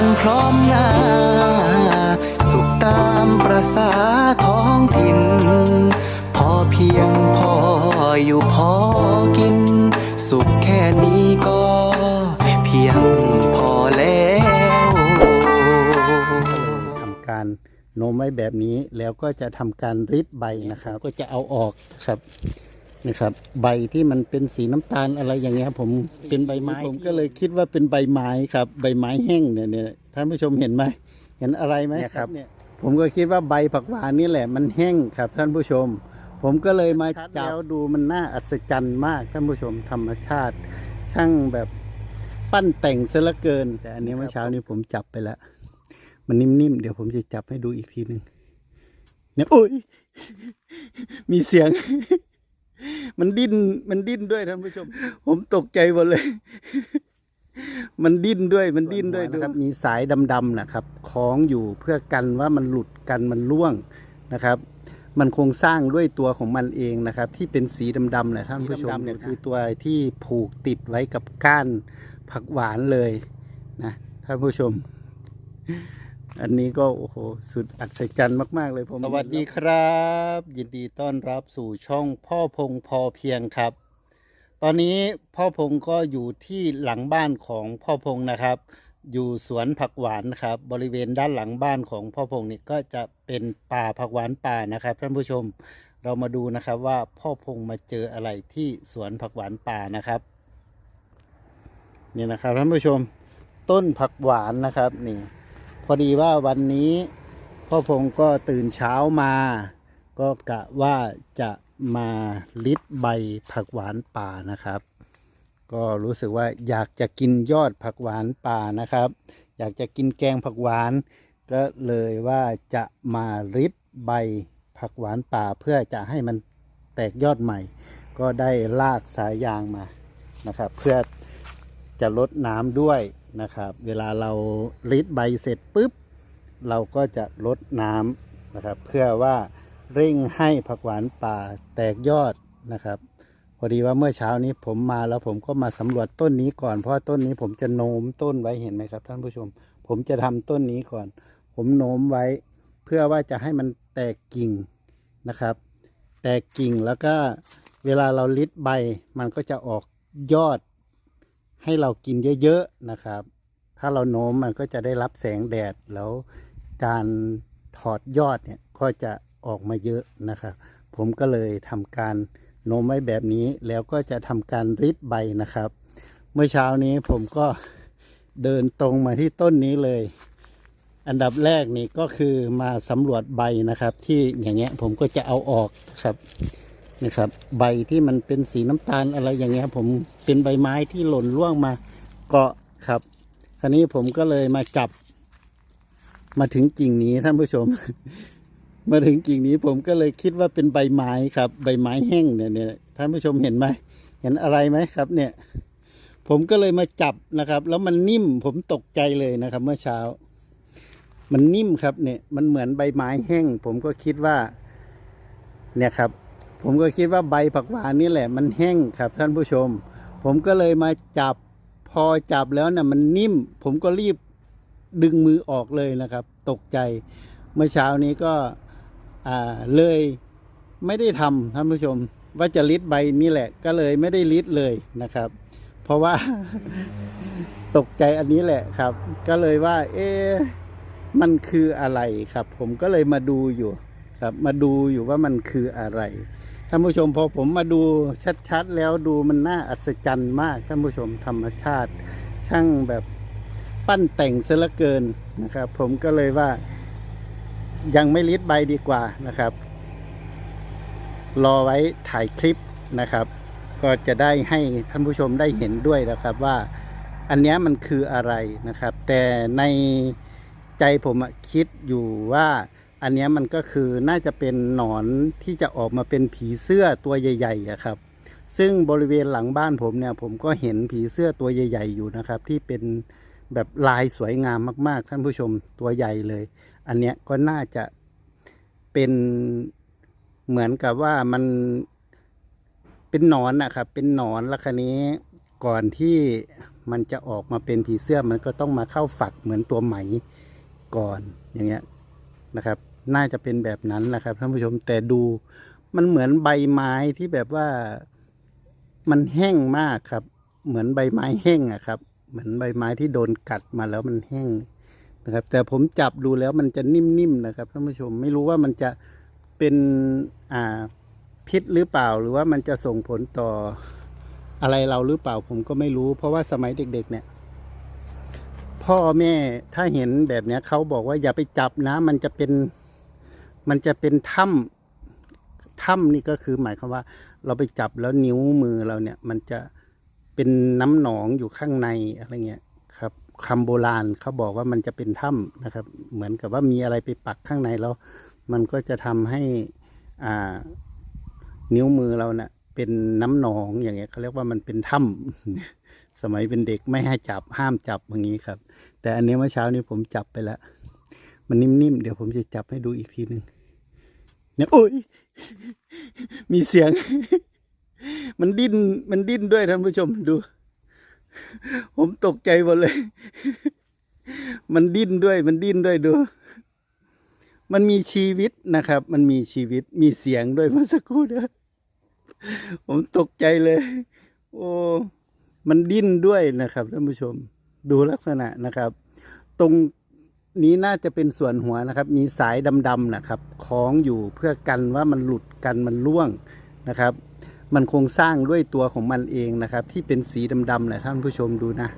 กันพร้อมหน้า สุขตามประษาท้องถิ่น พอเพียงพออยู่พอกิน สุขแค่นี้ก็เพียงพอแล้วทำการโน้มไว้แบบนี้แล้วก็จะทำการริดใบนะครับ ก็จะเอาออกครับ นะครับ ใบที่มันเป็นสีน้ำตาลอะไรอย่างเงี้ยครับผมเป็นใบไม้ผมก็เลยคิดว่าเป็นใบไม้ครับ ใบไม้แห้งเนี่ยเนี่ยท่านผู้ชมเห็นไหมเห็นอะไรไหมครับผมก็คิดว่าใบผักหวานนี่แหละมันแห้งครับ ท่านผู้ชม ผมก็เลยมาจับแล้วดูมันน่าอัศจรรย์มากท่านผู้ชมธรรมชาติ ช่างแบบปั้นแต่งเสียเหลือเกิน แต่อันนี้เมื่อเช้านี้ผมจับไปแล้วมันนิ่มๆเดี๋ยวผมจะจับให้ดูอีกทีหนึ่งเนี่ยโอ้ยมีเสียง มันดิ้นมันดิ้นด้วยท่านผู้ชม ผมตกใจหมดเลย มันดิ้นด้วยมันดิ้นด้วยนะครับ มีสายดำๆนะครับคล้องอยู่เพื่อกันว่ามันหลุดกันมันล่วงนะครับ มันคงสร้างด้วยตัวของมันเองนะครับ ที่เป็นสีดำๆนะท่านผู้ชมเนี่ยคือตัวที่ผูกติดไว้กับก้านผักหวานเลยนะท่านผู้ชม อันนี้ก็โอ้โหสุดอัศจรรย์มาก ๆ เลยผมสวัสดีครับ ยินดีต้อนรับสู่ช่องพ่อพงพอเพียงครับ ตอนนี้พ่อพงก็อยู่ที่หลังบ้านของพ่อพงนะครับ อยู่สวนผักหวานครับ บริเวณด้านหลังบ้านของพ่อพงนี่ก็จะเป็นป่าผักหวานป่านะครับท่านผู้ชมเรามาดูนะครับว่าพ่อพงมาเจออะไรที่สวนผักหวานป่านะครับนี่นะครับท่านผู้ชม ต้นผักหวานนะครับนี่ อดีว่าวันนี้พ่อพงก็ตื่นเช้ามา ก็กะว่าจะมาลิดใบผักหวานป่านะครับ ก็รู้สึกว่าอยากจะกินยอดผักหวานป่านะครับ อยากจะกินแกงผักหวาน ก็เลยว่าจะมาริดใบผักหวานป่าเพื่อจะให้มันแตกยอดใหม่ ก็ได้ลากสายยางมานะครับ เพื่อจะลดน้ำด้วย นะครับ เวลาเราริดใบเสร็จปุ๊บ เราก็จะลดน้ำนะครับ เพื่อว่าเร่งให้ผักหวานป่าแตกยอดนะครับ พอดีว่าเมื่อเช้านี้ผมมาแล้วผมก็มาสำรวจต้นนี้ก่อน เพราะต้นนี้ผมจะโน้มต้นไว้เห็นไหมครับท่านผู้ชม ผมจะทำต้นนี้ก่อน ผมโน้มไว้ เพื่อว่าจะให้มันแตกกิ่งนะครับ แตกกิ่งแล้วก็เวลาเราลิดใบมันก็จะออกยอด ให้เรากินเยอะๆนะครับ ถ้าเราโน้มมันก็จะได้รับแสงแดดแล้วการถอดยอดเนี่ยก็จะออกมาเยอะนะครับ ผมก็เลยทำการโน้มไว้แบบนี้แล้วก็จะทำการริดใบนะครับ เมื่อเช้านี้ผมก็เดินตรงมาที่ต้นนี้เลย อันดับแรกนี่ก็คือมาสำรวจใบนะครับ ที่อย่างเงี้ยผมก็จะเอาออกครับ นะครับ ใบที่มันเป็นสีน้ำตาลอะไรอย่างเงี้ยผมเป็นใบไม้ที่หล่นร่วงมาเกาะครับ คราวนี้ผมก็เลยมาจับ มาถึงกิ่งนี้ท่านผู้ชม มาถึงกิ่งนี้ผมก็เลยคิดว่าเป็นใบไม้ครับ ใบไม้แห้งเนี่ยเนี่ยท่านผู้ชมเห็นไหมเห็นอะไรไหมครับ เนี่ย ผมก็เลยมาจับนะครับ แล้วมันนิ่มผมตกใจเลยนะครับ เมื่อเช้า มันนิ่มครับเนี่ย มันเหมือนใบไม้แห้ง ผมก็คิดว่า เนี่ยครับ ผมก็คิดว่าใบผักหวานนี่แหละมันแห้งครับท่านผู้ชม ผมก็เลยมาจับพอจับแล้วนะ่ะมันนิ่ม ผมก็รีบดึงมือออกเลยนะครับ ตกใจ เมื่อเช้านี้ก็เลยไม่ได้ทำท่านผู้ชม ว่าจะลิดใบนี่แหละ ก็เลยไม่ได้ลิดเลยนะครับ เพราะว่าตกใจอันนี้แหละครับ ก็เลยว่า เอ๊มันคืออะไรครับ ผมก็เลยมาดูอยู่ครับ มาดูอยู่ว่ามันคืออะไร ท่านผู้ชมพอผมมาดูชัดๆ แล้วดูมันน่าอัศจรรย์มากท่านผู้ชมธรรมชาติ ช่างแบบปั้นแต่งเสลือเกินนะครับ ผมก็เลยว่ายังไม่ลิดใบดีกว่านะครับ รอไว้ถ่ายคลิปนะครับ ก็จะได้ให้ท่านผู้ชมได้เห็นด้วยนะครับว่าอันนี้มันคืออะไรนะครับ แต่ในใจผมคิดอยู่ว่า อันนี้มันก็คือน่าจะเป็นหนอนที่จะออกมาเป็นผีเสื้อตัวใหญ่ๆอะครับ ซึ่งบริเวณหลังบ้านผมเนี่ย ผมก็เห็นผีเสื้อตัวใหญ่ ๆ อยู่นะครับ ที่เป็นแบบลายสวยงามมากๆ ท่านผู้ชมตัวใหญ่เลย อันเนี้ยก็น่าจะเป็นเหมือนกับว่ามันเป็นหนอนนะครับ เป็นหนอนแล้วคันนี้ก่อนที่มันจะออกมาเป็นผีเสื้อมันก็ต้องมาเข้าฝักเหมือนตัวไหมก่อนอย่างเงี้ยนะครับ น่าจะเป็นแบบนั้นนะครับท่านผู้ชมแต่ดูมันเหมือนใบไม้ที่แบบว่ามันแห้งมากครับ เหมือนใบไม้แห้งอะครับ เหมือนใบไม้ที่โดนกัดมาแล้วมันแห้งนะครับ แต่ผมจับดูแล้วมันจะนิ่มๆนะครับท่านผู้ชมไม่รู้ว่ามันจะเป็นอ่าพิษหรือเปล่าหรือว่ามันจะส่งผลต่ออะไรเราหรือเปล่าผมก็ไม่รู้ เพราะว่าสมัยเด็ก ๆ เนี่ย พ่อแม่ถ้าเห็นแบบเนี้ยเขาบอกว่าอย่าไปจับนะ มันจะเป็น มันจะเป็นถ้ำถ้ำนี่ก็คือหมายความว่า เราไปจับแล้วนิ้วมือเราเนี่ย มันจะเป็นน้ำหนองอยู่ข้างในอะไรเงี้ยครับคำโบราณเขาบอกว่ามันจะเป็นถ้ำนะครับ เหมือนกับว่ามีอะไรไปปักข้างในแล้ว มันก็จะทำให้อ่านิ้วมือเราเนะ่ะเป็นน้ำหนองอย่างเงี้ยเขาเรียกว่ามันเป็นถ้ำสมัยเป็นเด็กไม่ให้จับห้ามจับอย่างนี้ครับ แต่อันนี้เมื่อเช้านี้ผมจับไปแล้ว มันนิ่มๆ เดี๋ยวผมจะจับให้ดูอีกทีหนึ่งเนี่ยโอ้ย มีเสียง มันดิ้น มันดิ้นด้วยท่านผู้ชมดู ผมตกใจหมดเลย มันดิ้นด้วย มันดิ้นด้วยดู มันมีชีวิตนะครับ มันมีชีวิต มีเสียงด้วยเมื่อสักครู่เด้อผมตกใจเลย โอ้ มันดิ้นด้วยนะครับท่านผู้ชม ดูลักษณะนะครับ ตรง นี้น่าจะเป็นส่วนหัวนะครับ มีสายดำๆนะครับคล้องอยู่เพื่อกันว่ามันหลุดกันมันล่วงนะครับ มันคงสร้างด้วยตัวของมันเองนะครับ ที่เป็นสีดำๆนะท่านผู้ชมดูนะ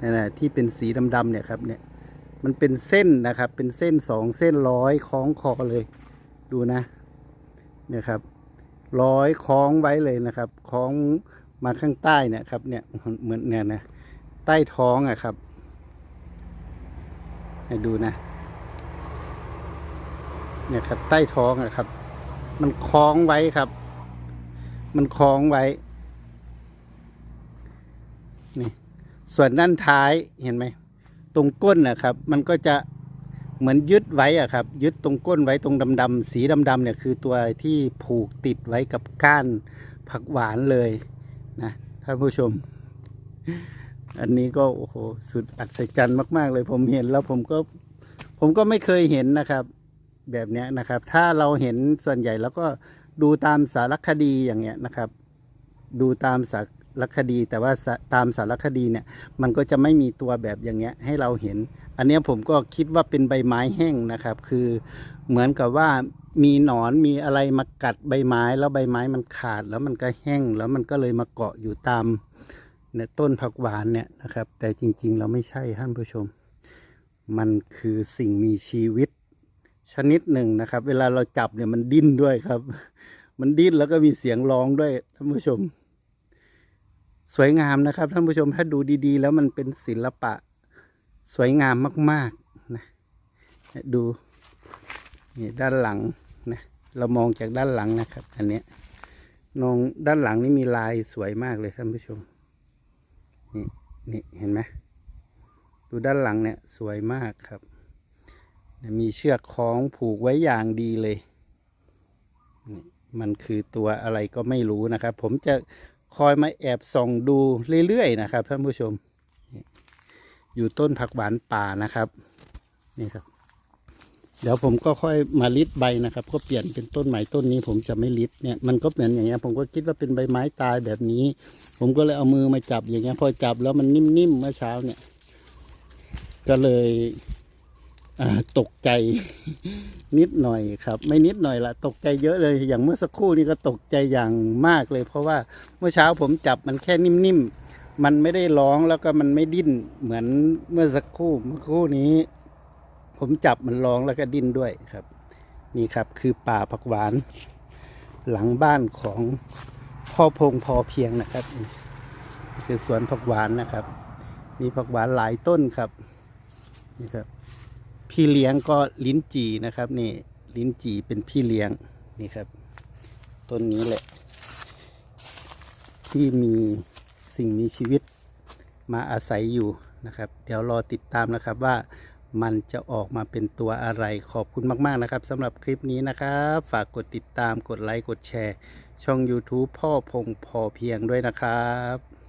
นั่นนะที่เป็นสีดำๆเนี่ยครับเนี่ยมันเป็นเส้นนะครับ เป็นเส้นสองเส้นร้อยคล้องคอเลย ดูนะเนี่ยครับ ร้อยคล้องไว้เลยนะครับ คล้องมาข้างใต้เนี่ยครับ เนี่ยเหมือนเนี่ยนะใต้ท้องอะครับ ให้ดูนะ เนี่ยครับ ใต้ท้องอะครับ มันคล้องไว้ครับ มันคล้องไว้ นี่ ส่วนด้านท้ายเห็นไหม ตรงก้นนะครับ มันก็จะเหมือนยึดไว้อะครับ ยึดตรงก้นไว้ตรงดำๆสีดำๆเนี่ยคือตัวที่ผูกติดไว้กับก้านผักหวานเลยนะท่านผู้ชม อันนี้ก็โอ้โหสุดอัศจรรย์มาก ๆ เลยผมเห็นแล้วผมก็ผมก็ไม่เคยเห็นนะครับ แบบนี้นะครับ ถ้าเราเห็นส่วนใหญ่แล้วก็ดูตามสารคดีอย่างเงี้ยนะครับ ดูตามสารคดี แต่ว่าตามสารคดีเนี่ย มันก็จะไม่มีตัวแบบอย่างเงี้ยให้เราเห็น อันนี้ผมก็คิดว่าเป็นใบไม้แห้งนะครับ คือเหมือนกับว่ามีหนอนมีอะไรมากัดใบไม้แล้วใบไม้มันขาดแล้วมันก็แห้งแล้วมันก็เลยมาเกาะอยู่ตาม เนี่ยต้นผักหวานเนี่ยนะครับ แต่จริงๆ เราไม่ใช่ท่านผู้ชม มันคือสิ่งมีชีวิต ชนิดหนึ่งนะครับ เวลาเราจับเนี่ยมันดิ้นด้วยครับ มันดิ้นแล้วก็มีเสียงร้องด้วยท่านผู้ชม สวยงามนะครับท่านผู้ชมถ้าดูดีๆ แล้วมันเป็นศิลปะ สวยงามมากๆนะดูนี่ด้านหลังนะเรามองจากด้านหลังนะครับ อันเนี้ยนองด้านหลังนี่มีลายสวยมากเลยท่านผู้ชม นี่นี่เห็นไหมดูด้านหลังเนี่ยสวยมากครับ มีเชือกคล้องผูกไว้อย่างดีเลยนี่มันคือตัวอะไรก็ไม่รู้นะครับ ผมจะคอยมาแอบส่องดูเรื่อยๆนะครับท่านผู้ชม อยู่ต้นผักหวานป่านะครับ นี่ครับ เดี๋ยวผมก็ค่อยมาลิดใบนะครับ ก็เปลี่ยนเป็นต้นใหม่ต้นนี้ ผมจะไม่ลิดเนี่ยมันก็เหมือนอย่างเงี้ยผมก็คิดว่าเป็นใบไม้ตายแบบนี้ ผมก็เลยเอามือมาจับอย่างเงี้ยพอจับแล้วมันนิ่มๆเมื่อเช้าเนี่ย ก็เลยตกใจนิดหน่อยครับ ไม่นิดหน่อยละตกใจเยอะเลยอย่างเมื่อสักครู่นี้ก็ตกใจอย่างมากเลย เพราะว่าเมื่อเช้าผมจับมันแค่นิ่มๆมันไม่ได้ร้องแล้วก็มันไม่ดิ้นเหมือนเมื่อสักครู่เมื่อครู่นี้ ผมจับมันร้องแล้วก็ดิ้นด้วยครับ นี่ครับคือป่าผักหวาน หลังบ้านของพ่อพงพอเพียงนะครับ คือสวนผักหวานนะครับ มีผักหวานหลายต้นครับนี่ครับ พี่เลี้ยงก็ลิ้นจีนะครับ นี่ลิ้นจีเป็นพี่เลี้ยงนี่ครับ ต้นนี้แหละ ที่มีสิ่งมีชีวิตมาอาศัยอยู่นะครับ เดี๋ยวรอติดตามนะครับว่า มันจะออกมาเป็นตัวอะไรขอบคุณมาก ๆ นะครับสำหรับคลิปนี้นะครับ ฝากกดติดตามกดไลค์ กดแชร์ ช่อง YouTube พ่อพงพอเพียงด้วยนะครับ